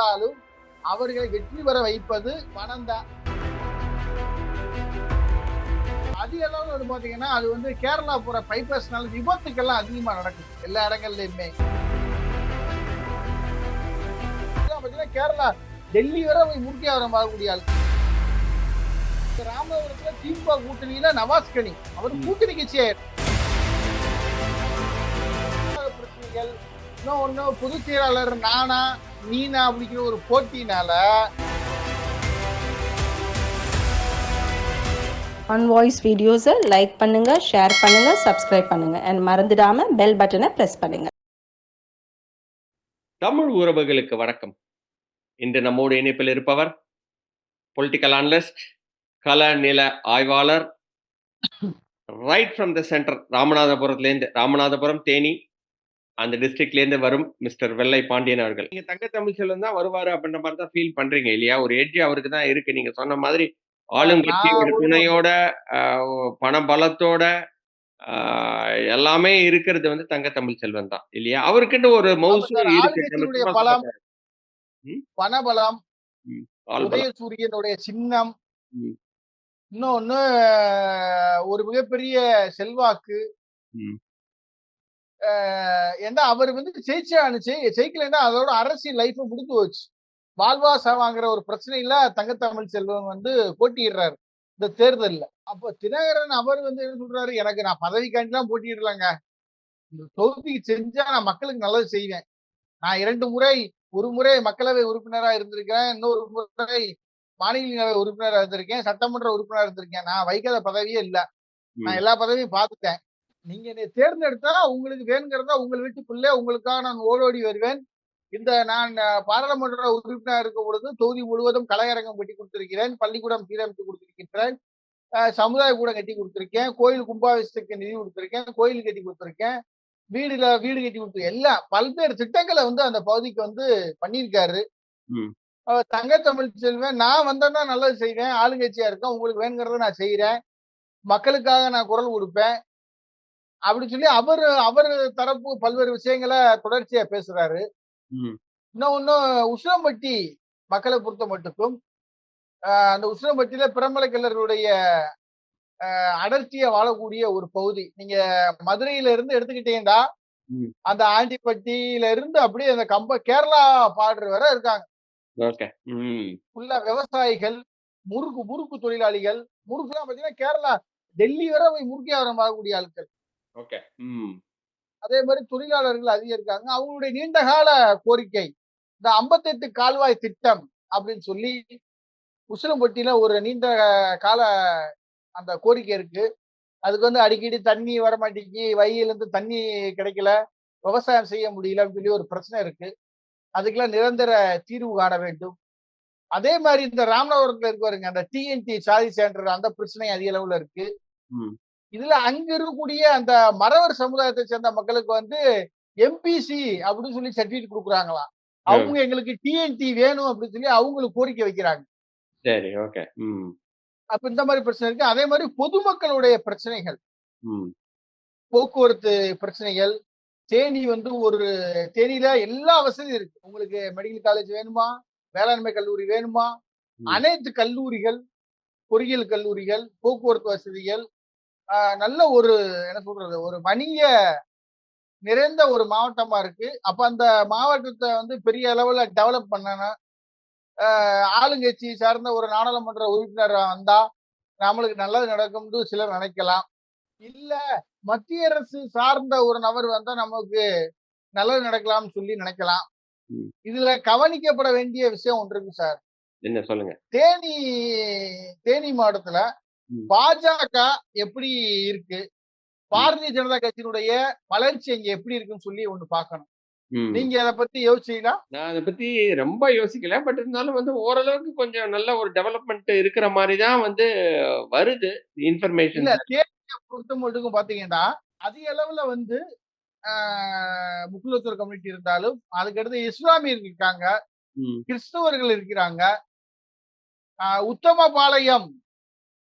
இருந்தாலும் அவர்களை வெற்றி பெற வைப்பது பணம் தான். அதிக அளவில் வந்து பாத்தீங்கன்னா அது வந்து கேரளா போற பைப்பர்ஸ்னால விபத்துக்கெல்லாம் அதிகமா நடக்குது எல்லா இடங்கள்லயுமே. பாத்தீங்கன்னா கேரளா டெல்லி வரை போய் முக்கியாவரம் பார்க்கக்கூடிய ஆள். ராமநாதபுரத்துல திமுக கூட்டணியில நவாஸ் கனி அவர் கூட்டணி கட்சியாயிரு பிரச்சனைகள் இன்னும் ஒண்ணு பொதுச் செயலாளர் நானா நீனா அப்படிங்கிற ஒரு போட்டினால ஆன் வாய்ஸ் வீடியோஸை லைக் பண்ணுங்க ஷேர் பண்ணுங்க சப்ஸ்கிரைப் பண்ணுங்க. அண்ட் மறந்துடாம பெல் பட்டனை ப்ரெஸ் பண்ணுங்க. தமிழ் உறவுகளுக்கு வணக்கம். இன்று நம்மோடு இணைப்பில் இருப்பவர் பொலிட்டிக்கல் அனலிஸ்ட் கள நில ஆய்வாளர் ரைட் ஃப்ரம் த சென்டர் ராமநாதபுரத்துலேருந்து ராமநாதபுரம் தேனி அந்த டிஸ்ட்ரிக்ட்லேருந்து வரும் மிஸ்டர் வெள்ளை பாண்டியன் அவர்கள். நீங்க தங்க தமிழ்ச்செல்வன் தான் வருவாரு அப்படின்ற மாதிரி தான் ஃபீல் பண்றீங்க இல்லையா? ஒரு எட்ஜ் அவருக்கு தான் இருக்கு. நீங்க சொன்ன மாதிரி ஒரு- துணையோட பண பலத்தோட எல்லாமே இருக்கிறது வந்து தங்க தமிழ் செல்வன் தான் இல்லையா? அவருக்கிட்ட ஒரு மவுசு சார், இருக்கு. பணபலம். உதயசூரியனுடைய சின்னம். இன்னொன்னு ஒரு மிகப்பெரிய செல்வாக்கு ஏன்னா அவர் வந்து ஜெயிச்சா ஜெயிக்கலைன்னா அதோட அரசியல் லைஃப் முடிஞ்சு போச்சு. வாழ்வா சாவாங்கிற ஒரு பிரச்சனையில தங்கத்தமிழ் செல்வம் வந்து போட்டியிடுறாரு இந்த தேர்தல்ல. அப்போ தினகரன் அவர் வந்து என்ன சொல்றாரு எனக்கு நான் பதவிக்காண்டிலாம் போட்டியிடலாங்க. இந்த தொகுதிக்கு செஞ்சா நான் மக்களுக்கு நல்லது செய்வேன். நான் இரண்டு முறை ஒரு முறை மக்களவை உறுப்பினரா இருந்திருக்கிறேன் இன்னொரு முறை மாநிலங்களவை உறுப்பினரா இருந்திருக்கேன் சட்டமன்ற உறுப்பினரா இருந்திருக்கேன். நான் வைக்காத பதவியே இல்ல. நான் எல்லா பதவியும் பார்த்துட்டேன். நீங்க என்னை தேர்ந்தெடுத்தா உங்களுக்கு வேணுங்கிறதா உங்கள் வீட்டுக்குள்ளே உங்களுக்காக நான் ஓடோடி வருவேன். இந்த நான் பாராளுமன்ற உறுப்பினர் இருக்கும் பொழுது தொகுதி முழுவதும் கலையரங்கம் கட்டி கொடுத்திருக்கிறேன். பள்ளிக்கூடம் சீரமைத்து கொடுத்திருக்கிறேன் அஹ், சமுதாய கூடம் கட்டி கொடுத்திருக்கேன். கோயில் கும்பாபிஷேகத்துக்கு நிதி கொடுத்திருக்கேன். கோயில் கட்டி கொடுத்திருக்கேன். வீடுல வீடு கட்டி கொடுத்து எல்லாம் பல்வேறு திட்டங்களை வந்து அந்த பகுதிக்கு வந்து பண்ணியிருக்காரு. தங்க தமிழ் செல்வன் நான் வந்தேன்னா நல்லது செய்வேன். ஆளுங்கட்சியா இருக்கேன். உங்களுக்கு வேணுங்கிறத நான் செய்யறேன் மக்களுக்காக நான் குரல் கொடுப்பேன். அப்படி சொல்லி அவர் அவர் தரப்பு பல்வேறு விஷயங்களை தொடர்ச்சியா பேசுறாரு. ம். இன்னொன்னு உசிலம்பட்டி மக்களை பொறுத்த மட்டுக்கும் அந்த உசிலம்பட்டியில பிரமலை கல்லர்களுடைய ஆஹ் அடர்த்தியா வாழக்கூடிய ஒரு பகுதி. நீங்க மதுரையில இருந்து எடுத்துக்கிட்டீங்கன்னா. அந்த ஆண்டிப்பட்டியில இருந்து அப்படியே அந்த கம்ப கேரளா பாடுற வரை இருக்காங்க. ஃபுல்லா விவசாயிகள் முறுக்கு முறுக்கு தொழிலாளிகள் முறுக்குலாம் பாத்தீங்கன்னா கேரளா டெல்லி வரை போய் முறுக்கி பார்க்கக்கூடிய ஆட்கள். ஓகே. அதே மாதிரி தொழிலாளர்கள் அதிகம் இருக்காங்க அவங்களுடைய நீண்ட கால கோரிக்கை இந்த ஐம்பத்தெட்டு கால்வாய் திட்டம் அப்படின்னு சொல்லி உசிலம்பட்டியில ஒரு நீண்ட கால அந்த கோரிக்கை இருக்கு. அதுக்கு வந்து அடிக்கடி தண்ணி வர மாட்டேங்கி வயல்ல இருந்து தண்ணி கிடைக்கல. விவசாயம் செய்ய முடியல அப்படின்னு சொல்லி ஒரு பிரச்சனை இருக்கு. அதுக்கெல்லாம் நிரந்தர தீர்வு காண வேண்டும். அதே மாதிரி இந்த ராமநாதபுரத்துல இருக்கு பாருங்க அந்த டிஎன்டி சாதி சென்டர் அந்த பிரச்சனை அதிக அளவுல இருக்கு. இதுல அங்க இருக்கக்கூடிய அந்த மறவர் சமுதாயத்தை சேர்ந்த மக்களுக்கு வந்து எம்பிசி அப்படின்னு சொல்லி சர்டிபிகேட் கொடுக்குறாங்களாம். அவங்க எங்களுக்கு டிஎன்டி வேணும் அப்படின்னு சொல்லி அவங்களுக்கு கோரிக்கை வைக்கிறாங்க. சரி ஓகே. அப்ப இந்த மாதிரி பிரச்சனை இருக்கு. அதே மாதிரி பொதுமக்களுடைய பிரச்சனைகள். போக்குவரத்து பிரச்சனைகள் தேனி வந்து ஒரு தேனியில எல்லா வசதியும் இருக்கு. உங்களுக்கு மெடிக்கல் காலேஜ் வேணுமா? வேளாண்மை கல்லூரி வேணுமா. அனைத்து கல்லூரிகள் பொறியியல் கல்லூரிகள் போக்குவரத்து வசதிகள் நல்ல ஒரு என்ன சொல்றது ஒரு வணிக நிறைந்த ஒரு மாவட்டமா இருக்கு அப்ப அந்த மாவட்டத்தை வந்து பெரிய அளவுல டெவலப் பண்ணணும் ஆஹ் ஆளுங்கட்சி சார்ந்த ஒரு நாடாளுமன்ற உறுப்பினர் வந்தா நம்மளுக்கு நல்லது நடக்கும்னு சிலர் நினைக்கலாம் இல்ல மத்திய அரசு சார்ந்த ஒரு நபர் வந்தா நமக்கு நல்லது நடக்கலாம்னு சொல்லி நினைக்கலாம். இதுல கவனிக்கப்பட வேண்டிய விஷயம் ஒன்று இருக்கு சார் என்ன சொல்லுங்க தேனி தேனி மாவட்டத்துல. பாஜக எப்படி இருக்கு? பாரதிய ஜனதா கட்சியினுடைய வளர்ச்சி அங்க எப்படி இருக்குன்னு சொல்லி ஒண்ணு பார்க்கணும். ம். நீங்க அதை பத்தி யோசிச்சீங்களா? நான் அதை பத்தி ரொம்ப யோசிக்கல. பட் இருந்தாலும் வந்து ஓரளவுக்கு கொஞ்சம் நல்ல ஒரு டெவலப்மெண்ட் இருக்கிற மாதிரி தான் வந்து வருது இன்ஃபர்மேஷன் பொறுத்த மட்டுக்கும் பாத்தீங்கன்னா அதிக அளவுல வந்து ஆஹ், முக்குலத்தூர் கம்யூனிட்டி இருந்தாலும் அதுக்கடுத்து இஸ்லாமியர்கள் இருக்காங்க. கிறிஸ்தவர்கள் இருக்கிறாங்க. உத்தமபாளையம்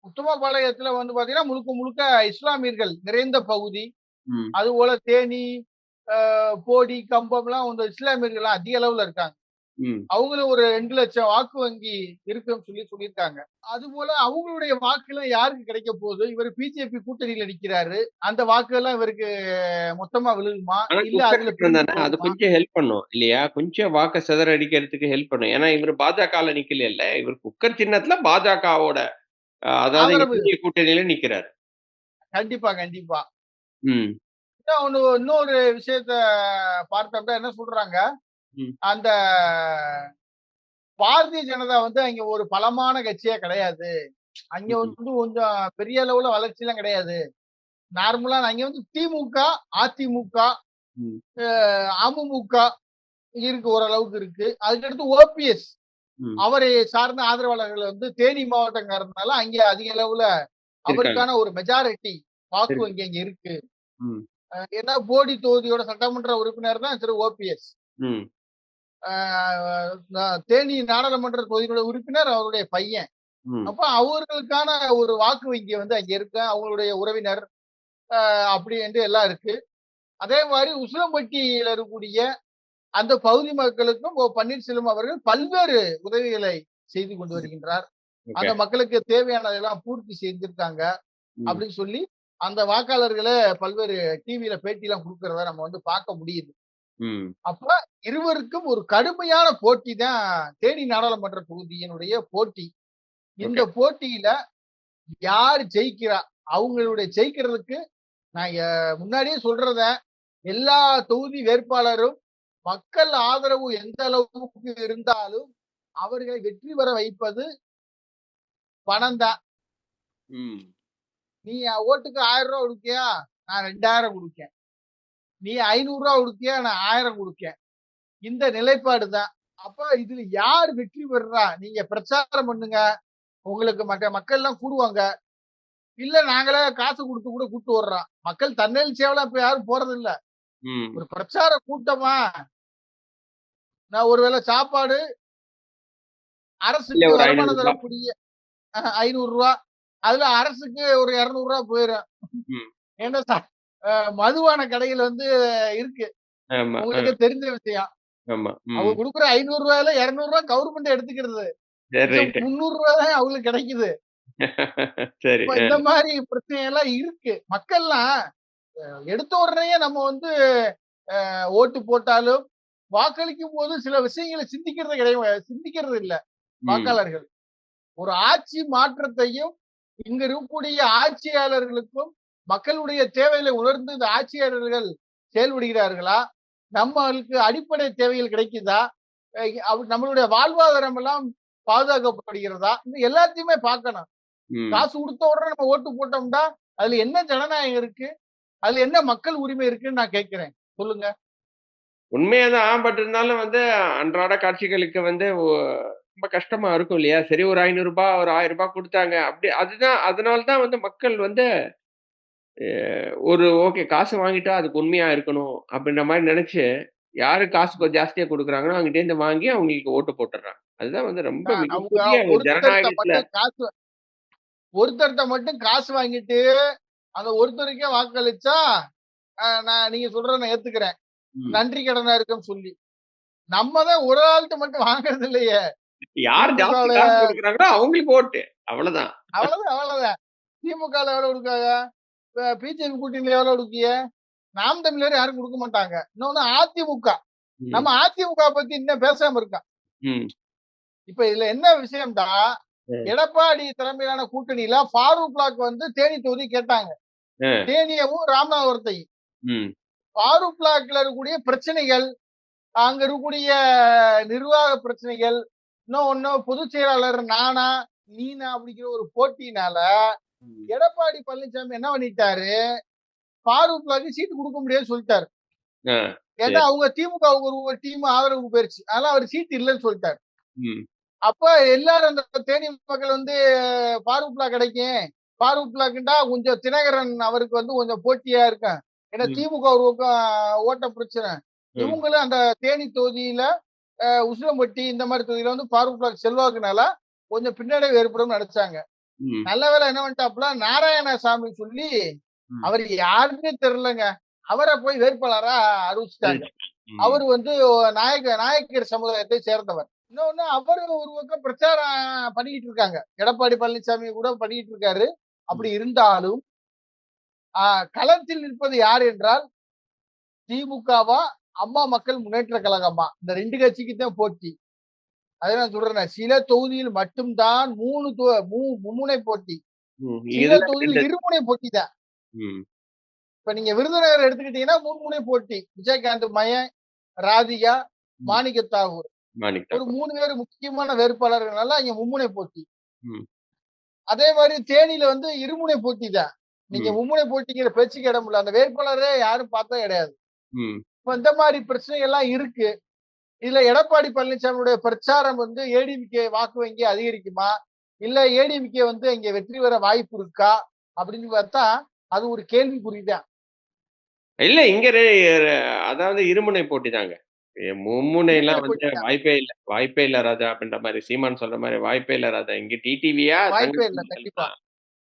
உத்தமபாளையத்துல வந்து பாத்தீங்கன்னா முழுக்க முழுக்க இஸ்லாமியர்கள் நிறைந்த பகுதி. அது போல தேனி போடி கம்பம்லாம் வந்து இஸ்லாமியர்கள் அதிக அளவுல இருக்காங்க. அவங்களும் ஒரு ரெண்டு லட்சம் வாக்கு வங்கி இருக்குன்னு சொல்லி சொல்லியிருக்காங்க. அது போல அவங்களுடைய வாக்குலாம் யாருக்கு கிடைக்க போகுது? இவர் பிஜேபி கூட்டணியில நிக்கிறாரு. அந்த வாக்கு எல்லாம் இவருக்கு மொத்தமா விழுகுமா? இல்ல அதுல அது கொஞ்சம் ஹெல்ப் பண்ணும் இல்லையா? கொஞ்சம் வாக்க சிதறடிக்கிறதுக்கு ஹெல்ப் பண்ணும். ஏன்னா இவர் பாஜகல நிக்கல இல்ல இவர் குக்கர் சின்னத்துல பாஜகவோட அதாவது கூட்டணியில நிக்கிறாரு. கண்டிப்பா கண்டிப்பா. இன்னொன்னு இன்னொரு விஷயத்த பார்த்தோம்னா என்ன சொல்றாங்க. அந்த பாரதிய ஜனதா வந்து அங்க ஒரு பலமான கட்சியே கிடையாது. அங்க. வந்து கொஞ்சம் பெரிய அளவுல வளர்ச்சி எல்லாம் கிடையாது. நார்மலா அங்க வந்து திமுக அதிமுக அமமுக இருக்கு ஓரளவுக்கு இருக்கு. அதுக்கடுத்து ஓபிஎஸ். அவரை சார்ந்த ஆதரவாளர்கள் வந்து தேனி மாவட்டங்கிறதுனால அங்க அதிக அளவுல அவருக்கான ஒரு மெஜாரிட்டி வாக்கு. வங்கி அங்க இருக்கு. ஏன்னா போடி தொகுதியோட சட்டமன்ற உறுப்பினர் தான் திரு ஓபிஎஸ். தேனி நாடாளுமன்ற தொகுதியோட உறுப்பினர் அவருடைய பையன். அப்ப அவர்களுக்கான ஒரு வாக்கு வங்கி வந்து அங்க இருக்கு. அவங்களுடைய உறவினர் அப்படி என்று எல்லாம் இருக்கு. அதே மாதிரி உசிலம்பட்டியில இருக்கக்கூடிய அந்த பகுதி மக்களுக்கும் ஓ பன்னீர்செல்வம் அவர்கள் பல்வேறு உதவிகளை செய்து கொண்டு வருகின்றார். அந்த மக்களுக்கு தேவையானதெல்லாம் பூர்த்தி செஞ்சிருக்காங்க ம். அப்படின்னு சொல்லி அந்த வாக்காளர்களை பல்வேறு டிவியில பேட்டி எல்லாம் கொடுக்கறத நம்ம வந்து பார்க்க முடியுது. அப்ப இருவருக்கும் ஒரு கடுமையான போட்டி தான் தேனி நாடாளுமன்ற தொகுதியினுடைய போட்டி. இந்த போட்டியில யார் ஜெயிக்கிறா? அவங்களுடைய ஜெயிக்கிறதுக்கு நான் முன்னாடியே சொல்றத எல்லா தொகுதி வேட்பாளரும் மக்கள் ஆதரவு எந்த அளவுக்கு இருந்தாலும் அவர்களை வெற்றி பெற வைப்பது பணம் தான். நீ ஓட்டுக்கு ஆயிரம் ரூபாய் கொடுக்கியா? நான் ரெண்டாயிரம் கொடுக்கேன். நீ ஐநூறு ரூபாய் கொடுக்கியா? நான் ஆயிரம் கொடுக்கேன். இந்த நிலைப்பாடு தான். அப்ப இதுல யார் வெற்றி பெறுறா? நீங்க பிரச்சாரம் பண்ணுங்க. உங்களுக்கு மற்ற மக்கள் எல்லாம் கூடுவாங்க. இல்ல நாங்களே காசு கொடுத்து கூட கூட்டு வர்றோம். மக்கள் தன்னெழுச்சியாவெல்லாம் இப்ப யாரும் போறது இல்ல ம். ஒரு பிரச்சார கூட்டமா நான் ஒருவேளை சாப்பாடு அரசுக்கு ஒரு வருமானம் 500 ரூபாய். தரக்கூடிய ஐநூறு ரூபா. அதுல அரசுக்கு ஒரு இருநூறு ரூபா போயிடும். ஏன்னா மதுவான கடைகள் வந்து இருக்கு. உங்களுக்கு தெரிஞ்ச விஷயம். அவங்க கொடுக்குற ஐநூறு ரூபாயில இருநூறு ரூபாய் கவர்மெண்ட் எடுத்துக்கிறது. முந்நூறு ரூபாய் தான் அவங்களுக்கு கிடைக்குது. இந்த மாதிரி பிரச்சனை எல்லாம் இருக்கு. மக்கள்லாம் எடுத்த உடனே நம்ம வந்து ஓட்டு போட்டாலும் வாக்களிக்கும் போது சில விஷயங்களை சிந்திக்கிறது கிடையாது சிந்திக்கிறது இல்ல. வாக்காளர்கள். ஒரு ஆட்சி மாற்றத்தையும் இங்க இருக்கக்கூடிய ஆட்சியாளர்களுக்கும் மக்களுடைய தேவைகளை உணர்ந்து இந்த ஆட்சியாளர்கள் செயல்படுகிறார்களா? நம்மளுக்கு அடிப்படை தேவைகள் கிடைக்குதா? நம்மளுடைய வாழ்வாதாரம் எல்லாம் பாதுகாக்கப்படுகிறதா? இது எல்லாத்தையுமே பார்க்கணும். காசு கொடுத்த உடனே நம்ம ஓட்டு போட்டோம்னா அதுல என்ன ஜனநாயகம் இருக்கு? அதுல என்ன மக்கள் உரிமை இருக்குன்னு நான் கேட்கிறேன். சொல்லுங்க. உண்மையாதான் பட் இருந்தாலும் வந்து அன்றாட காட்சிகளுக்கு வந்து ரொம்ப கஷ்டமா இருக்கும் இல்லையா? சரி ஒரு ஐநூறு ரூபாய் ஒரு ஆயிரம் ரூபாய் கொடுத்தாங்க. அப்படி அதுதான் அதனால தான் வந்து மக்கள் வந்து ஒரு ஓகே காசு வாங்கிட்டா அதுக்கு உண்மையா இருக்கணும் அப்படின்ற மாதிரி நினைச்சு யாரு காசு கொஞ்சம் ஜாஸ்தியா கொடுக்குறாங்களோ அவங்ககிட்ட இருந்து வாங்கி அவங்களுக்கு ஓட்டு போட்டுறாங்க அதுதான் வந்து ரொம்ப ஜனநாயகத்துல மட்டும் காசு ஒருத்தர்கிட்ட மட்டும் காசு வாங்கிட்டு அந்த ஒருத்தருக்கே வாக்களிச்சா நான் நீங்க சொல்றத நான் ஏத்துக்கிறேன். நன்றி கடனா இருக்குன்னு சொல்லி. நம்ம தான் ஒரு ஆள்கிட்ட மட்டும் வாங்குறது இல்லையே யார் அவங்களுக்கு ஓட்டு. அவ்வளவுதான். அவ்வளவுதான் அவ்வளவுதான். திமுக எவ்வளவு கொடுக்காங்க பிஜேபி கூட்டணியில எவ்வளவு கொடுக்கிய நாம் தமிழர் யாரும் கொடுக்க மாட்டாங்க. இன்னொன்னு அதிமுக. நம்ம அதிமுக பத்தி இன்னும் பேசாம இருக்கோம் ம், இப்ப இதுல என்ன விஷயம்டா. எடப்பாடி தலைமையிலான கூட்டணியில ஃபாரூக் பிளாக் வந்து தேனி தொகுதி கேட்டாங்க. தேனியவும் ராமநாதபுரத்தையும். ம், ஃபாரூக் பிளாக்ல இருக்கக்கூடிய பிரச்சனைகள் அங்க இருக்கக்கூடிய நிர்வாக பிரச்சனைகள் இன்னும் ஒண்ணு பொதுச் செயலாளர் நானா நீனா அப்படிங்கிற ஒரு போட்டினால. எடப்பாடி பழனிசாமி என்ன பண்ணிட்டாரு? ஃபாரூக் பிளாக்கு சீட்டு கொடுக்க முடியாதுன்னு சொல்லிட்டாரு. ஏன்னா அவங்க திமுக ஒரு டீம் ஆதரவு போயிருச்சு. அதனால அவர் சீட்டு இல்லைன்னு சொல்லிட்டாரு. அப்ப எல்லாரும் அந்த தேனி மக்கள் வந்து ஃபாரூக் பிளாக் கிடைக்கும். ஃபாரூக் பிளாக்ண்டா கொஞ்சம் தினகரன் அவருக்கு வந்து கொஞ்சம் போட்டியா இருக்கும் ஏன்னா. திமுக ஒரு பக்கம் ஓட்ட பிரச்சனை. இவங்களும் அந்த தேனி தொகுதியில உசிலம்பட்டி இந்த மாதிரி தொகுதியில வந்து பிளாக் செல்வாக்குனால கொஞ்சம் பின்னடைவு ஏற்படும் நினைச்சாங்க. நல்ல வேலை என்ன பண்ணிட்டாப்புல நாராயணசாமி சொல்லி. அவர் யாருன்னே தெரியலங்க அவரை போய் வேட்பாளரா அறிவிச்சிட்டாங்க. அவர் வந்து நாயக்க நாயக்கர் சமுதாயத்தை சேர்ந்தவர் இன்னொன்னு அவர் ஒரு பக்கம் பிரச்சாரம் பண்ணிக்கிட்டு இருக்காங்க எடப்பாடி பழனிசாமி கூட பண்ணிக்கிட்டு இருக்காரு அப்படி இருந்தாலும் களத்தில் நிற்பது யார் என்றால் திமுகவா அம்மா மக்கள் முன்னேற்ற கழகமா இந்த ரெண்டு கட்சிக்கு தான் போட்டி அதை நான் சொல்றேன் சில தொகுதியில் மட்டும்தான் மூணு மும்முனை போட்டி. சில தொகுதியில் இருமுனை போட்டி தான். இப்ப நீங்க விருதுநகர் எடுத்துக்கிட்டீங்கன்னா மும்முனை போட்டி விஜயகாந்த் மயன் ராதிகா ம். மாணிக்க தாகூர் மாணிக் ஒரு. மூணு பேர் முக்கியமான வேட்பாளர்களால இங்க மும்முனை போட்டி. அதே மாதிரி தேனியில வந்து இருமுனை போட்டி தான் நீங்க. மும்முனை போட்டிங்கிற பேச்சுக்கு இடம் இல்ல. அந்த வேட்பாளரே யாரும் பார்த்தா கிடையாது. இப்ப இந்த மாதிரி பிரச்சனை எல்லாம் இருக்கு. இதுல எடப்பாடி பழனிசாமியுடைய பிரச்சாரம் வந்து ஏடிஎம்கே வாக்கு வங்கி அதிகரிக்குமா? இல்ல ஏடிஎம்கே வந்து இங்க வெற்றி பெற வாய்ப்பு இருக்கா? அப்படின்னு பார்த்தா அது ஒரு கேள்விக்குறிதான். இல்ல இங்க அதாவது இருமுனை போட்டி தாங்க. மும்முனை எல்லாம் இருமுனை வந்து. வாய்ப்பே இல்ல. வாய்ப்பே இல்ல ராஜா அப்படின்ற மாதிரி சீமான் சொல்ற மாதிரி வாய்ப்பே இல்ல ராஜா. இங்க டிடிவியா வாய்ப்பே இல்ல கண்டிப்பா.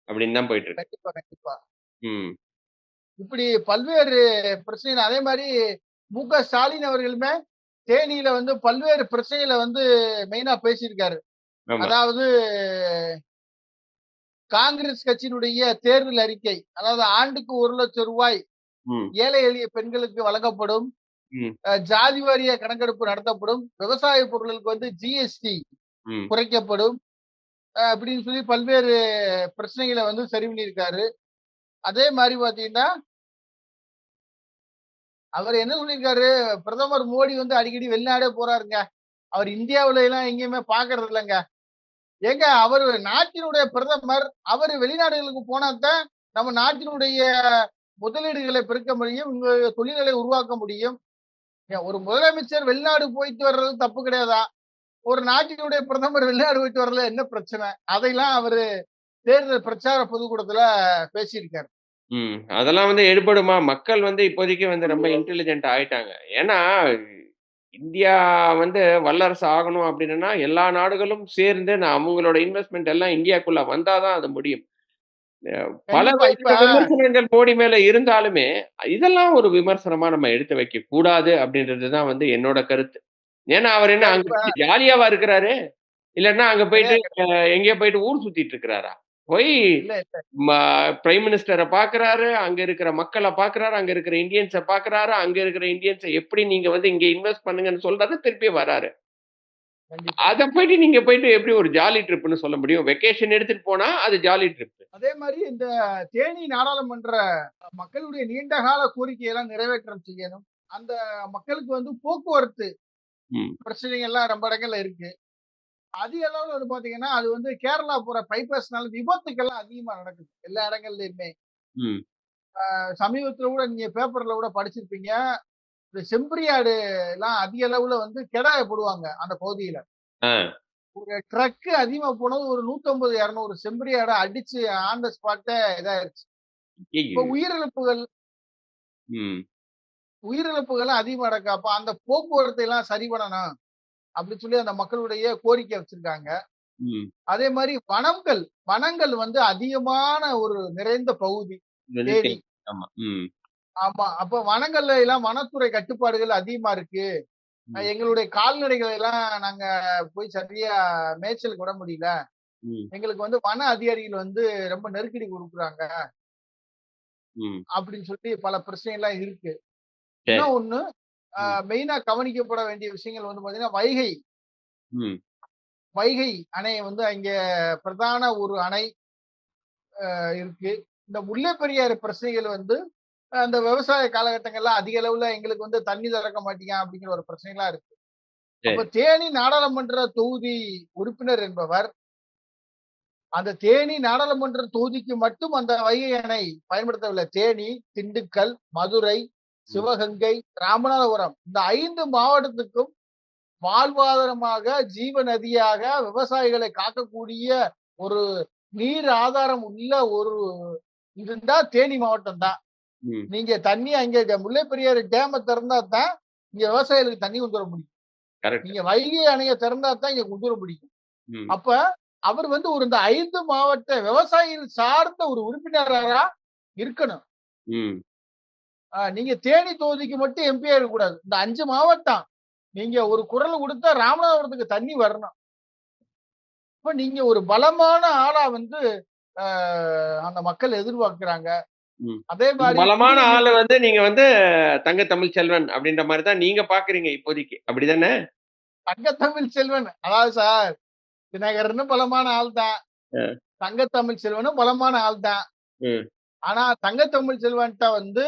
அப்படின்னு தான் போயிட்டு இருக்கு. கண்டிப்பா கண்டிப்பா. ம். இப்படி பல்வேறு பிரச்சனைகள் அதே மாதிரி மு க ஸ்டாலின் அவர்களுமே தேனியில வந்து பல்வேறு பிரச்சனைகளை வந்து மெயினா பேசியிருக்காரு. அதாவது காங்கிரஸ் கட்சியினுடைய தேர்தல் அறிக்கை அதாவது ஆண்டுக்கு ஒரு லட்சம் ரூபாய் ஏழை எளிய பெண்களுக்கு வழங்கப்படும் ஜாதி வாரிய கணக்கெடுப்பு நடத்தப்படும் விவசாய பொருட்களுக்கு வந்து ஜிஎஸ்டி குறைக்கப்படும் அப்படின்னு சொல்லி பல்வேறு பிரச்சனைகளை வந்து சரி பண்ணியிருக்காரு. அதே மாதிரி பாத்தீங்கன்னா அவர் என்ன சொல்லியிருக்காரு? பிரதமர் மோடி வந்து அடிக்கடி வெளிநாடே போறாருங்க. அவர் இந்தியாவுல எல்லாம் எங்கேயுமே பாக்குறது இல்லைங்க. ஏங்க அவர் நாட்டினுடைய பிரதமர் அவர் வெளிநாடுகளுக்கு போனாதான் நம்ம நாட்டினுடைய முதலீடுகளை பெருக்க முடியும் தொழில்களை உருவாக்க முடியும். ஒரு முதலமைச்சர் வெளிநாடு போயிட்டு வர்றது தப்பு கிடையாதா? ஒரு நாட்டினுடைய பிரதமர் வெளிநாடு வர்றதுல என்ன பிரச்சனை? அதையெல்லாம் அவரு தேர்தல் பிரச்சார பொதுக்கூட்டத்துல பேசியிருக்காரு. ம் அதெல்லாம் வந்து எடுபடுமா? மக்கள் வந்து இப்போதைக்கு வந்து ரொம்ப இன்டெலிஜென்ட் ஆயிட்டாங்க. ஏன்னா இந்தியா வந்து வல்லரசு ஆகணும் அப்படின்னா எல்லா நாடுகளும் சேர்ந்து நான் அவங்களோட இன்வெஸ்ட்மெண்ட் எல்லாம் இந்தியாக்குள்ள வந்தாதான் அது முடியும். பல விமர்சனங்கள் மோடி மேல இருந்தாலுமே இதெல்லாம் ஒரு விமர்சனமா நம்ம எடுத்து வைக்க கூடாது அப்படின்றதுதான் வந்து என்னோட கருத்து. ஏன்னா அவர் என்ன அங்க ஜாலியாவா இருக்கிறாரு? இல்லைன்னா அங்க போயிட்டு எங்கேயோ போயிட்டு ஊர் சுத்திட்டு இருக்கிறாரா? போய் பிரைம் மினிஸ்டரை பாக்குறாரு அங்க இருக்கிற மக்களை பாக்குறாரு அங்க இருக்கிற இந்தியன்ஸை பாக்குறாரு அங்க இருக்கிற இந்தியன்ஸை எப்படி நீங்க வந்து இங்க இன்வெஸ்ட் பண்ணுங்கன்னு சொல்றாரு திருப்பி வராரு. அத போயிட்டு நீங்க போயிட்டு எப்படி ஒரு ஜாலி ட்ரிப்னு சொல்ல முடியும்? வெக்கேஷன் எடுத்துட்டு போனா அது ஜாலி ட்ரிப் அதே மாதிரி இந்த தேனி நாடாளுமன்ற மக்களுடைய நீண்டகால கோரிக்கையெல்லாம் நிறைவேற்றம் செய்யணும். அந்த மக்களுக்கு வந்து போக்குவரத்து. பிரச்சனைகள் எல்லாம் ரொம்ப இடங்கள்ல இருக்கு. அதிக அளவுல வந்து பாத்தீங்கன்னா அது வந்து கேரளா போற பைபாஸ்னால விபத்துக்கெல்லாம் அதிகமா நடக்குது. எல்லா இடங்கள்லயுமே. சமீபத்துல கூட நீங்க பேப்பர்ல கூட படிச்சிருப்பீங்க. இந்த செம்பரியாடு எல்லாம் அதிக அளவுல வந்து கெடாய போடுவாங்க அந்த பகுதியில. ஒரு ட்ரக்கு அதிகமா போனது ஒரு நூத்தம்பது இருநூறு செம்பரியாடை அடிச்சு ஆன் த ஸ்பாட்ட இதாயிருச்சு. இப்ப. உயிரிழப்புகள் உயிரிழப்புகள் அதிகமா நடக்கு அப்ப அந்த போக்குவரத்தை எல்லாம் சரி பண்ணணும் அப்படின்னு சொல்லி அந்த மக்களுடைய கோரிக்கை வச்சிருக்காங்க. அதே மாதிரி வனங்கள் வனங்கள் வந்து அதிகமான ஒரு நிறைந்த பகுதி. ஆமா. அப்ப வனங்கள்ல எல்லாம் வனத்துறை கட்டுப்பாடுகள் அதிகமா இருக்கு. எங்களுடைய கால்நடைகளை எல்லாம் நாங்க போய் சரியா மேய்ச்சலுக்கு விட முடியல. எங்களுக்கு வந்து வன அதிகாரிகள் வந்து ரொம்ப நெருக்கடி கொடுக்குறாங்க. அப்படின்னு சொல்லி பல பிரச்சனை எல்லாம் இருக்கு. இன்னும் ஒண்ணு மெயினா கவனிக்கப்பட வேண்டிய விஷயங்கள் வந்து பாத்தீங்கன்னா வைகை. வைகை அணை வந்து அங்க பிரதான ஒரு அணை இருக்கு. இந்த முல்லை பெரியாறு பிரச்சனைகள் வந்து அந்த விவசாய காலகட்டங்கள்ல அதிக அளவுல எங்களுக்கு வந்து தண்ணி திறக்க மாட்டீங்க அப்படிங்கிற ஒரு பிரச்சனைகளா இருக்கு. அப்ப தேனி நாடாளுமன்ற தொகுதி உறுப்பினர் என்பவர் அந்த தேனி நாடாளுமன்ற தொகுதிக்கு மட்டும் அந்த வைகை அணை பயன்படுத்தவில்லை. தேனி திண்டுக்கல் மதுரை சிவகங்கை ராமநாதபுரம். இந்த ஐந்து மாவட்டத்துக்கும் வாழ்வாதாரமாக ஜீவ நதியாக விவசாயிகளை காக்கக்கூடிய ஒரு நீர் ஆதாரம் உள்ள ஒரு இருந்தா தேனி மாவட்டம் தான். நீங்க தண்ணி அங்க முல்லை பெரியாறு டேம திறந்தா தான் இங்க விவசாயிகளுக்கு தண்ணி கொண்டு வர முடியும். நீங்க வைகை அணையை திறந்தா தான் இங்க கொண்டு வர முடியும். அப்ப அவர் வந்து ஒரு இந்த ஐந்து மாவட்ட விவசாயிகள் சார்ந்த ஒரு உறுப்பினரா இருக்கணும். நீங்க தேனி தொகுதிக்கு மட்டும் எம்பி இருக்கக்கூடாது. இந்த அஞ்சு மாவட்டம் நீங்க ஒரு குரல் கொடுத்தா ராமநாதபுரத்துக்கு தண்ணி வரணும். இப்ப நீங்க ஒரு பலமான ஆளா வந்து அந்த மக்கள் எதிர்பார்க்கிறாங்க. அதே மாதிரி பலமான ஆளு வந்து நீங்க வந்து தங்க தமிழ் செல்வன் அப்படின்ற மாதிரி தான் நீங்க பாக்குறீங்க இப்போதைக்கு. அப்படிதானே தங்கத்தமிழ் செல்வன். அதாவது சார் தினகரனும் பலமான ஆள் தான். ஆ. தங்கத்தமிழ் செல்வனும் பலமான ஆள் தான். ஆனா தங்கத்தமிழ் செல்வன்ட்ட வந்து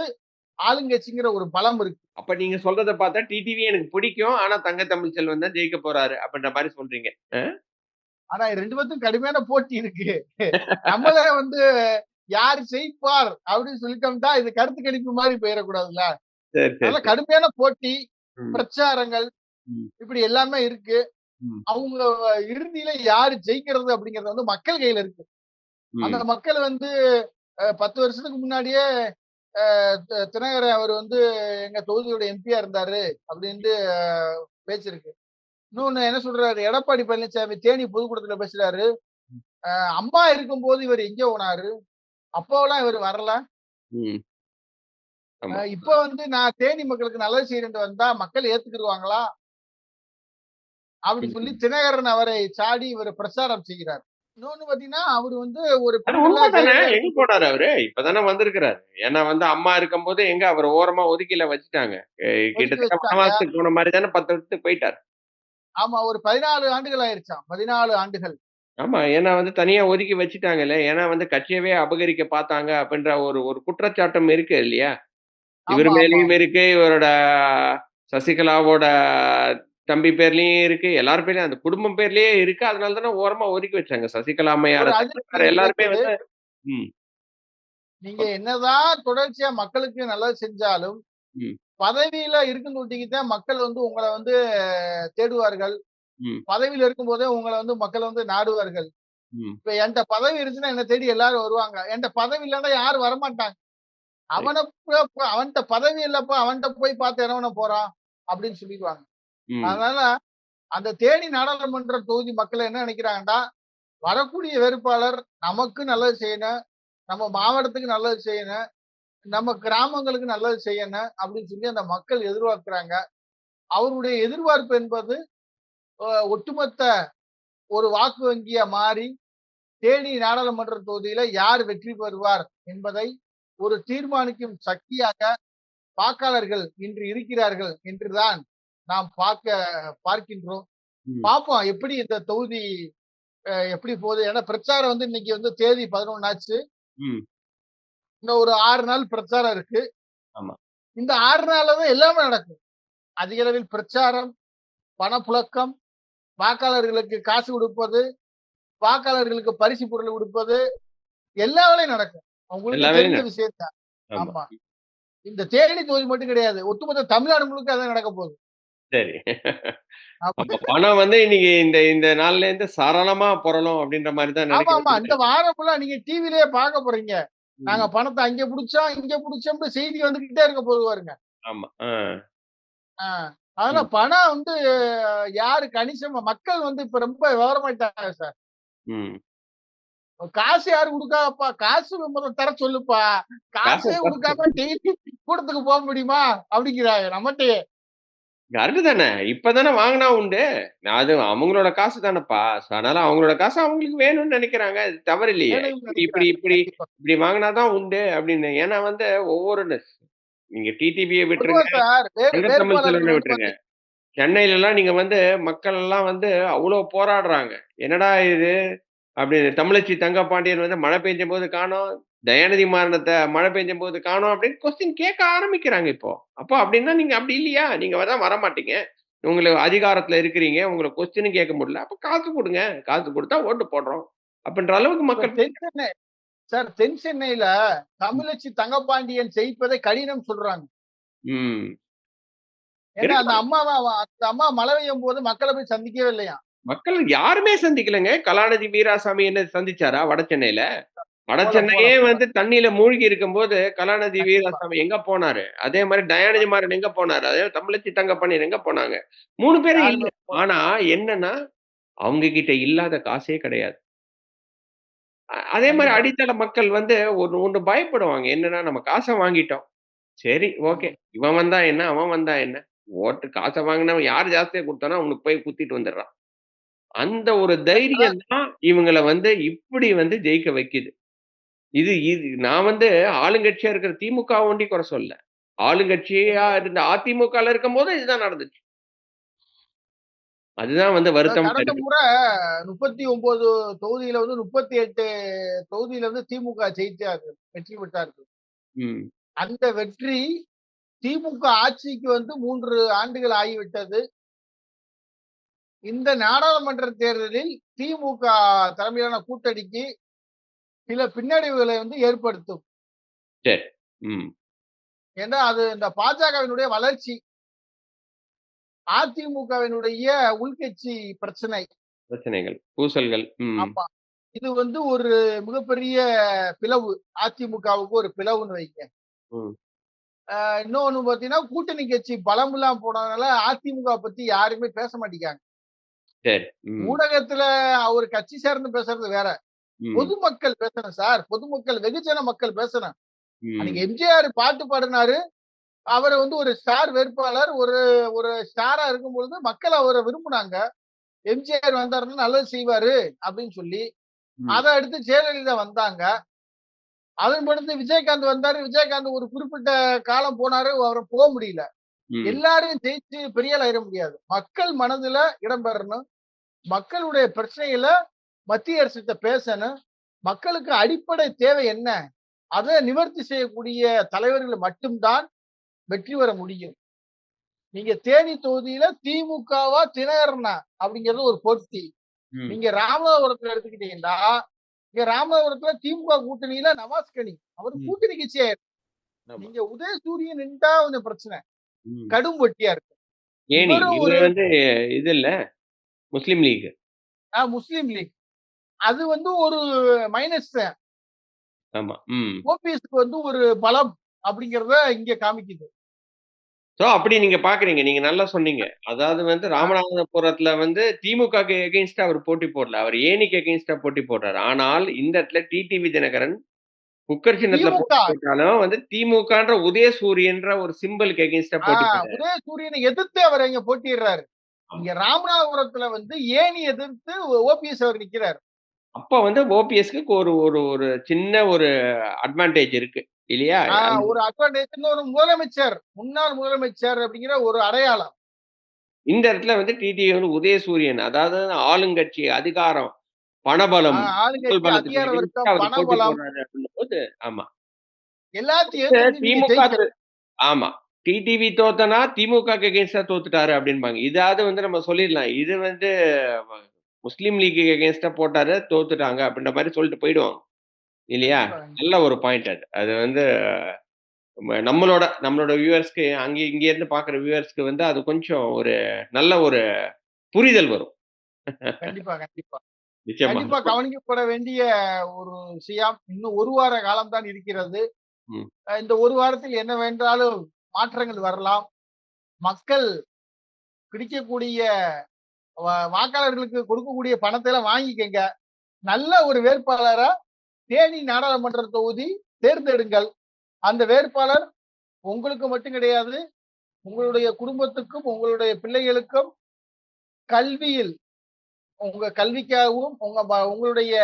ஆளுங்கட்சிங்கிற ஒரு பலம் இருக்கு. அப்ப நீங்க சொல்றத பார்த்தா டிடிவி எனக்கு பிடிக்கும். ஆனா தங்க தமிழ் செல்வன் தான் ஜெயிக்க போறாரு அப்படின்ற மாதிரி சொல்றீங்க. ஆனா ரெண்டு பேர்த்துக்கும் கடுமையான போட்டி இருக்கு. நம்மள வந்து யார் ஜெயிப்பார் அப்படின்னு சொல்லிட்டோம்னா இது கருத்து கணிப்பு மாதிரி போயிடக்கூடாதுல்ல? அதனால கடுமையான போட்டி. பிரச்சாரங்கள். இப்படி எல்லாமே இருக்கு. அவங்க இறுதியில யாரு ஜெயிக்கிறது அப்படிங்கறது வந்து மக்கள் கையில இருக்கு. அந்த மக்கள் வந்து பத்து வருஷத்துக்கு முன்னாடியே தினகரன் அவர் வந்து எங்க தொகுதியோட எம்பியா இருந்தாரு அப்படின்னு பேச்சிருக்கு இன்னொன்னு என்ன சொல்றாரு? எடப்பாடி பழனிசாமி தேனி பொதுக்கூட்டத்துல பேசுறாரு. அம்மா இருக்கும்போது இவர் எங்க போனாரு? அப்போலாம் இவர் வரல. இப்ப வந்து நான் தேனி மக்களுக்கு நல்லது செய்யறேன் வந்தா மக்கள் ஏத்துக்கிடுவாங்களா? அப்படி சொல்லி தினகரன் அவரை சாடி இவர் பிரச்சாரம் செய்கிறார். இன்னொன்னு பாத்தீங்கன்னா அவர் வந்து ஒரு எங்க போனாரு அவரு? இப்பதானே வந்திருக்கிறாரு. ஏன்னா வந்து அம்மா இருக்கும்போது எங்க அவர் ஓரமா ஒதுக்கில வச்சுட்டாங்க. கிட்டத்தட்ட போன மாதிரி தானே பத்து வருஷத்துக்கு போயிட்டார். ஆமா ஒரு பதினாலு ஆண்டுகள் ஆயிருச்சாம். பதினாலு ஆண்டுகள். ஆமா ஏன்னா வந்து தனியா ஒதுக்கி வச்சுட்டாங்கல்ல. ஏன்னா வந்து கட்சியவே அபகரிக்க பார்த்தாங்க அப்படின்ற ஒரு ஒரு குற்றச்சாட்டம் இருக்கு இல்லையா? இவர். மேலேயும் இருக்கு. இவரோட சசிகலாவோட தம்பி பேர்லயும் இருக்கு எல்லார் பேர்லயும் அந்த குடும்பம் பேர்லயே இருக்கு. அதனால தானே ஓரமா ஒதுக்கி வச்சாங்க. சசிகலா அம்மையார எல்லாருமே. வந்து நீங்க என்னதான் தொடர்ச்சியா மக்களுக்கு நல்லது செஞ்சாலும். பதவியில இருக்கும் தான் மக்கள் வந்து உங்களை வந்து தேடுவார்கள். பதவியில இருக்கும் போதே உங்களை வந்து மக்கள் வந்து நாடுவார்கள். இப்ப என்கிட்ட பதவி இருந்துச்சுன்னா என்ன தேடி எல்லாரும் வருவாங்க. என்கிட்ட பதவி இல்லைன்னா யாரும் வரமாட்டாங்க. அவனை அவன்கிட்ட பதவி இல்லப்பா அவன்கிட்ட போய் பார்த்து இறவன போறான்? அப்படின்னு சொல்லிடுவாங்க. அதனால அந்த தேனி நாடாளுமன்ற தொகுதி மக்கள் என்ன நினைக்கிறாங்கன்னா வரக்கூடிய வேட்பாளர் நமக்கு நல்லது செய்யணும் நம்ம மாவட்டத்துக்கு நல்லது செய்யணும் நம்ம கிராமங்களுக்கு நல்லது செய்யணும் அப்படின்னு சொல்லி அந்த மக்கள் எதிர்பார்க்கிறாங்க. அவருடைய எதிர்பார்ப்பு என்பது ஒட்டுமொத்த ஒரு வாக்கு வங்கியா மாறி தேனி நாடாளுமன்ற தொகுதியில யார் வெற்றி பெறுவார் என்பதை ஒரு தீர்மானிக்கும் சக்தியாக வாக்காளர்கள் இன்று இருக்கிறார்கள் என்றுதான் நாம் பார்க்க பார்க்கின்றோம். பார்ப்போம் எப்படி இந்த தொகுதி எப்படி போகுது? ஏன்னா பிரச்சாரம் வந்து இன்னைக்கு வந்து தேதி பதினொன்னு ஆச்சு. இன்னும் ஒரு ஆறு நாள் பிரச்சாரம் இருக்கு. ஆமா. இந்த ஆறு நாள்ல தான் எல்லாமே நடக்கும். அதிக அளவில் பிரச்சாரம் பணப்புழக்கம் வாக்காளர்களுக்கு காசு கொடுப்பது வாக்காளர்களுக்கு பரிசு பொருள் கொடுப்பது எல்லா வேலையும் நடக்கும் வேலையும் தெரிஞ்ச விஷயம் தான் ஆமா. ஆமா. இந்த தேனி தொகுதி மட்டும் கிடையாது. ஒட்டுமொத்த தமிழ்நாடு முழுக்க அதான் நடக்க போகுது. சரி. அப்ப பணம் வந்து இன்னைக்கு இந்த இந்த நாள்ல இருந்து சரளமா புரளும் அப்படின்ற மாதிரி தான் ஆமா ஆமா. இந்த நினைக்கிறேன் வாரம் ஃபுல்லா நீங்க டிவிலேயே பார்க்க போறீங்க. நாங்க பணத்தை அங்க புடிச்சோம் இங்க புடிச்சோம்னு செய்தி வந்துகிட்டே இருக்க போது பாருங்க ஆமா. ஆ. அதனால பணம் வந்து யாரு கணிசமா மக்கள் வந்து இப்ப ரொம்ப விவரமாயிட்டாங்க சார். ம். காசு யாரு கொடுக்காப்பா காசு முதல்ல தர சொல்லுப்பா. காசே காசு கொடுக்காம டெய்லி கூட்டத்துக்கு போக முடியுமா? அப்படிங்கிறாங்க நம்மகிட்டயே. கரெக்டு தானே? இப்பதானே வாங்கினா உண்டு. அது அவங்களோட காசு தானேப்பா. அதனால அவங்களோட காசு அவங்களுக்கு வேணும்னு நினைக்கிறாங்க. அது தவறு இல்லையே. இப்படி இப்படி இப்படி வாங்கினாதான் உண்டு அப்படின்னு. ஏன்னா வந்து ஒவ்வொரு நீங்க டிடிவியை விட்டுருங்க. தங்க விட்டுருங்க. சென்னையில எல்லாம் நீங்க வந்து மக்கள் எல்லாம் வந்து அவ்வளவு போராடுறாங்க. என்னடா இது? அப்படி தமிழச்சி தங்கப்பாண்டியன் வந்து மழை பெஞ்ச போது காணோம். தயாநிதி மாறனத்தை மழை பெஞ்ச போது காணோம் அப்படின்னு கொஸ்டின் கேட்க ஆரம்பிக்கிறாங்க இப்போ. அப்போ அப்படின்னா நீங்க அப்படி இல்லையா? நீங்க தான் வர மாட்டீங்க. உங்களுக்கு அதிகாரத்துல இருக்கிறீங்க. உங்களை கொஸ்டினும் கேட்க முடியல. அப்ப காசு கொடுங்க. காசு கொடுத்தா ஓட்டு போடுறோம். அப்படின்ற அளவுக்கு மக்கள் சார் தென் சென்னையில தமிழச்சி தங்கப்பாண்டியன் ஜெயிப்பதை கடினம் சொல்றாங்க. ஏன்னா அந்த அம்மாவை அவ- அந்த அம்மா மழை பெய்யும் போது மக்களை போய் சந்திக்கவே இல்லையா? மக்கள் யாருமே சந்திக்கலங்க. கலாநிதி வீராசாமி என்ன சந்திச்சாரா? வட சென்னையில? வட சென்னையே. வந்து தண்ணியில மூழ்கி இருக்கும்போது கலாநிதி கண்டிப்பா. வீராசாமி எங்க போனாரு அதே மாதிரி தயாநிதி மாறன் எங்க போனாரு அதே தமிழச்சி தங்கப்பாண்டியன் எங்க போனாங்க மூணு பேரும் இல்ல. ஆனா என்னன்னா அவங்க கிட்ட இல்லாத காசே கிடையாது அதே மாதிரி. அடித்தள மக்கள் வந்து ஒரு ஒன்று பயப்படுவாங்க என்னன்னா நம்ம காசை வாங்கிட்டோம் சரி ஓகே. இவன் வந்தா என்ன? அவன் வந்தா என்ன? ஓட்டு காச வாங்குனவன் யார் ஜாஸ்தியா குடுத்தானோ அவனுக்கு போய் குத்திட்டு வந்துடுறான். அந்த ஒரு தைரியம் தான் இவங்கள வந்து இப்படி வந்து ஜெயிக்க வைக்குது. இது இது நான் வந்து ஆளுங்கட்சியா இருக்கிற திமுக ஒண்டி குறை சொல்லல. ஆளுங்கட்சியா இருந்த அதிமுகல இருக்கும்போது இதுதான் நடந்துச்சு. அதுதான் வந்து வருத்தமா. முறை 39 தொகுதியில வந்து 38 தொகுதியில வந்து திமுக ஜெயிச்சாரு. வெற்றி பெற்றார்கள். ம். அந்த வெற்றி திமுக ஆட்சிக்கு வந்து 3 ஆண்டுகள் ஆகிவிட்டது. இந்த நாடாளுமன்ற தேர்தலில் திமுக தலைமையிலான கூட்டணிக்கு சில பின்னடைவுகளை வந்து ஏற்படுத்தும். ஏன்னா அது இந்த பாஜகவினுடைய வளர்ச்சி. அதிமுகவினுடைய உள்கட்சி பிரச்சனை. பிரச்சனைகள், பூசல்கள். ஆமா. இது வந்து ஒரு மிகப்பெரிய பிளவு. அதிமுகவுக்கு ஒரு பிளவுன்னு வைங்க. இன்னொன்னு பார்த்தீங்கன்னா, கூட்டணி கட்சி பலம் இல்லாம போனதுனால அதிமுக பத்தி யாருமே பேச மாட்டேங்கிறாங்க. சரி. ம். ஊடகத்துல ஒரு கட்சி சேர்ந்து பேசுறது வேற. பொதுமக்கள் பேசணும் சார். பொதுமக்கள் வெகுஜன மக்கள் பேசணும். அன்னைக்கு எம்ஜிஆர் பாட்டு பாடுனாரு. அவர வந்து ஒரு ஸ்டார் வேட்பாளர் ஒரு ஒரு ஸ்டாரா இருக்கும்பொழுது மக்கள் அவர விரும்புனாங்க. எம்ஜிஆர் வந்தாருன்னா நல்லது செய்வாரு அப்படின்னு சொல்லி. அத அடுத்து ஜெயலலிதா வந்தாங்க. அதன் அடுத்து விஜயகாந்த் வந்தாரு. விஜயகாந்த் ஒரு குறிப்பிட்ட காலம் போனாரு. அவர போ முடியல. எல்லாரும் ஜெயிச்சு பெரிய ஆள் ஆயிர முடியாது. மக்கள் மனதுல இடம் பெறணும். மக்களுடைய பிரச்சனைகள மத்திய அரசுட்ட பேசணும். மக்களுக்கு அடிப்படை தேவை என்ன? அத நிவர்த்தி செய்யக்கூடிய தலைவர்கள் மட்டும் தான் வெற்றி பெற முடியும். நீங்க தேனி தொகுதியில திமுகவா தினகரனா அப்படிங்கிறது ஒரு போட்டி. நீங்க ராமநாதபுரத்துல எடுத்துக்கிட்டீங்கன்னா, இங்க ராமநாதபுரத்துல திமுக கூட்டணியில நவாஸ்கனி. அவரு ம். கூட்டணி கட்சியாயிரு. ஆமா. நீங்க உதயசூரியன் நின்டா கொஞ்சம் பிரச்சனை. கடும் போட்டியா இருக்கு. ஏனி வந்து இது இல்ல. முஸ்லீம் லீக். ஆ முஸ்லீம் லீக். அது வந்து ஒரு மைனஸ். ஆமா. ஓபிஎஸ்க்கு வந்து ஒரு பலம் அப்படிங்கிறத இங்க காமிக்குது. சோ அப்படி நீங்க பார்க்குறீங்க. நீங்க நல்லா சொன்னீங்க. அதாவது வந்து. ராமநாதபுரத்துல வந்து திமுகக்கு எகெயின்ஸ்டா அவர் போட்டி போடல. அவர் ஏணிக்கு எகெயின்ஸ்டா போட்டி போடுறாரு. ஆனால் இந்த இடத்துல டிடிவி தினகரன் குக்கர் சின்னத்துல திமுக. போட்டி போட்டாலும் வந்து திமுகன்ற உதயசூரியன்ற ஒரு சிம்பலுக்கு எகெயின்ஸ்டா போட்டி. உதயசூரியனை எதிர்த்து அவர் இங்க போட்டியிடுறாரு. ஆமா. இங்க ராமநாதபுரத்துல வந்து ஏணி எதிர்த்து ஓபிஎஸ் அவர் நிக்கிறாரு. அப்ப வந்து ஓபிஎஸ்க்கு ஒரு ஒரு ஒரு சின்ன ஒரு அட்வான்டேஜ் இருக்கு. இல்லையா? ஒரு அட்வான்டேஜ் இன்னொரு முதலமைச்சர், முன்னாள் முதலமைச்சர் அப்படிங்கிற ஒரு அடையாளம். இந்த இடத்துல வந்து டிடிவி வந்து உதயசூரியன் அதாவது ஆளுங்கட்சி, அதிகாரம், பணபலம், ஆமா. எல்லாத்தையும் திமுக. ஆமா. டிடிவி தோத்தனா திமுகக்கு எகெயின்ஸ்டா தோத்துட்டாரு அப்படிம்பாங்க. இதாவது வந்து நம்ம சொல்லிடலாம். இது வந்து முஸ்லீம் லீக்குக்கு எகெயின்ஸ்டா போட்டாரு, தோத்துட்டாங்க அப்படின்ற மாரி சொல்லிட்டு போயிடுவாங்க. இல்லையா? நல்ல ஒரு பாயிண்ட் அது. அது வந்து நம்மளோட நம்மளோட வியூவர்ஸ்க்கு அங்க இங்க இருந்து பார்க்குற வியூவர்ஸ்க்கு வந்து அது கொஞ்சம் ஒரு நல்ல ஒரு புரிதல் வரும். கண்டிப்பா, கண்டிப்பா. கண்டிப்பா கவனிக்கப்பட வேண்டிய ஒரு விஷயம். இன்னும் 1 வார காலம் தான் இருக்கிறது. இந்த 1 வாரத்தில் என்னவென்றாலும் மாற்றங்கள் வரலாம். மக்கள் பிடிக்கக்கூடிய வாக்காளர்களுக்கு கொடுக்கக்கூடிய பணத்தை எல்லாம் வாங்கிக்கங்க. நல்ல ஒரு வேட்பாளரை தேனி நாடாளுமன்ற தொகுதி தேர்ந்தெடுங்கள். அந்த வேட்பாளர் உங்களுக்கு மட்டும் கிடையாது. உங்களுடைய குடும்பத்துக்கும், உங்களுடைய பிள்ளைகளுக்கும் கல்வியில் உங்க கல்விக்காகவும், உங்க உங்களுடைய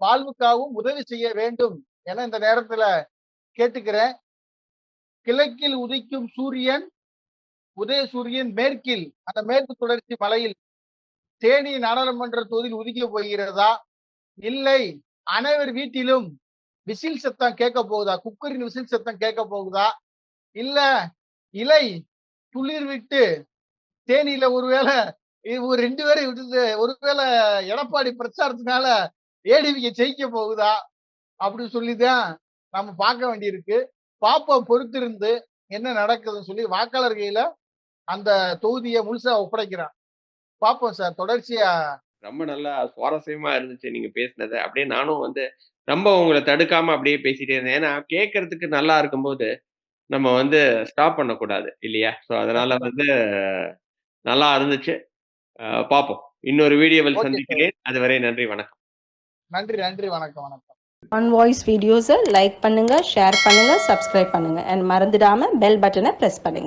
வாழ்வுக்காகவும் உதவி செய்ய வேண்டும் என இந்த நேரத்துல கேட்டுக்கிறேன். கிழக்கில் உதிக்கும் சூரியன், உதய சூரியன் மேற்கில் அந்த மேற்கு தொடர்ச்சி மலையில் தேனி நாடாளுமன்ற தொகுதியில் உதிக்கப் போகிறதா? இல்லை அனைவர் வீட்டிலும் விசில் சத்தம் கேட்கப் போகுதா? குக்கரின் விசில் சத்தம் கேட்க போகுதா? இல்ல இலை துளிர் விட்டு தேனியில ஒருவேளை ரெண்டு 2 பேரையும் விட்டுட்டு ஒருவேள எடப்பாடி பிரச்சாரத்தினால ஏடிவிக்கு ஜெயிக்க போகுதா? அப்படின்னு சொல்லி தான் பார்க்க வேண்டியிருக்கு. பார்ப்போம் பொறுத்திருந்து என்ன நடக்குதுன்னு சொல்லி வாக்காளர் கையில அந்த தொகுதியை முழுசா ஒப்படைக்கிறான் பார்ப்போம் சார். தொடர்ச்சியா ரொம்ப நல்லா சுவாரஸ்யமா இருந்துச்சு நீங்க பேசினது. அப்படியே நானும் வந்து ரொம்ப உங்கள தடுக்காம அப்படியே பேசிட்டே இருந்தேன். ஏன்னா கேட்கறதுக்கு நல்லா இருக்கும்போது, நம்ம வந்து ஸ்டாப் பண்ணக்கூடாது இல்லையா? ஸோ அதனால. வந்து நல்லா இருந்துச்சு. பார்ப்போம். இன்னொரு வீடியோவில். சந்திக்கிறேன். அதுவரை நன்றி, வணக்கம். நன்றி, நன்றி. வணக்கம், வணக்கம். ஆன் வாய்ஸ் வீடியோஸை லைக் பண்ணுங்க ஷேர் பண்ணுங்க சப்ஸ்கிரைப் பண்ணுங்க அண்ட் மறந்துடாம பெல் பட்டனை ப்ரெஸ் பண்ணுங்க